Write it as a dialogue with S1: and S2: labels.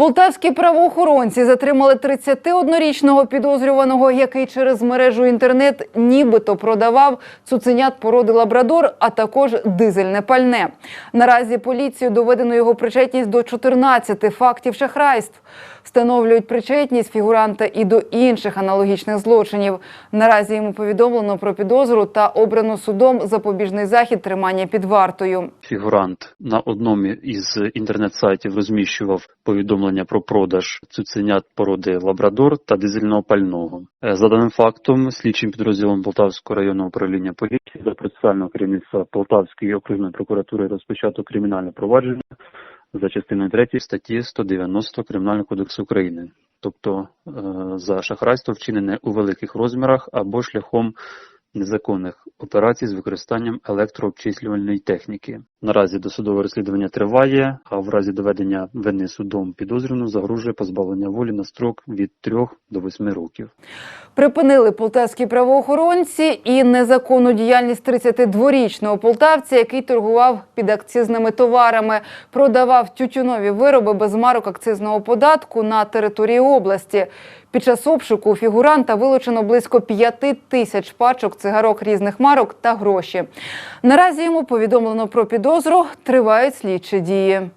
S1: Полтавські правоохоронці затримали 31-річного підозрюваного, який через мережу інтернет нібито продавав цуценят породи лабрадор, а також дизельне пальне. Наразі поліцію доведено його причетність до 14 фактів шахрайств. Встановлюють причетність фігуранта і до інших аналогічних злочинів. Наразі йому повідомлено про підозру та обрано судом запобіжний захід тримання під вартою.
S2: Фігурант на одному із інтернет-сайтів розміщував повідомлення про продаж цуценят породи лабрадор та дизельного пального. Е, За даним фактом, слідчим підрозділом Полтавського районного управління поліції за процесуального керівництва Полтавської окружної прокуратури розпочато кримінальне провадження за частиною 3 статті 190 Кримінального кодексу України, тобто е, за шахрайство вчинене у великих розмірах або шляхом незаконних операцій з використанням електрообчислювальної техніки. Наразі досудове розслідування триває, а в разі доведення вини судом підозрюваного загрожує позбавлення волі на строк від 3 до 8 років.
S1: Припинили полтавські правоохоронці і незаконну діяльність 32-річного полтавця, який торгував підакцизними товарами, продавав тютюнові вироби без марок акцизного податку на території області. Під час обшуку фігуранта вилучено близько 5 тисяч пачок цигарок різних марок та гроші. Наразі йому повідомлено про підозру. Тривають слідчі дії.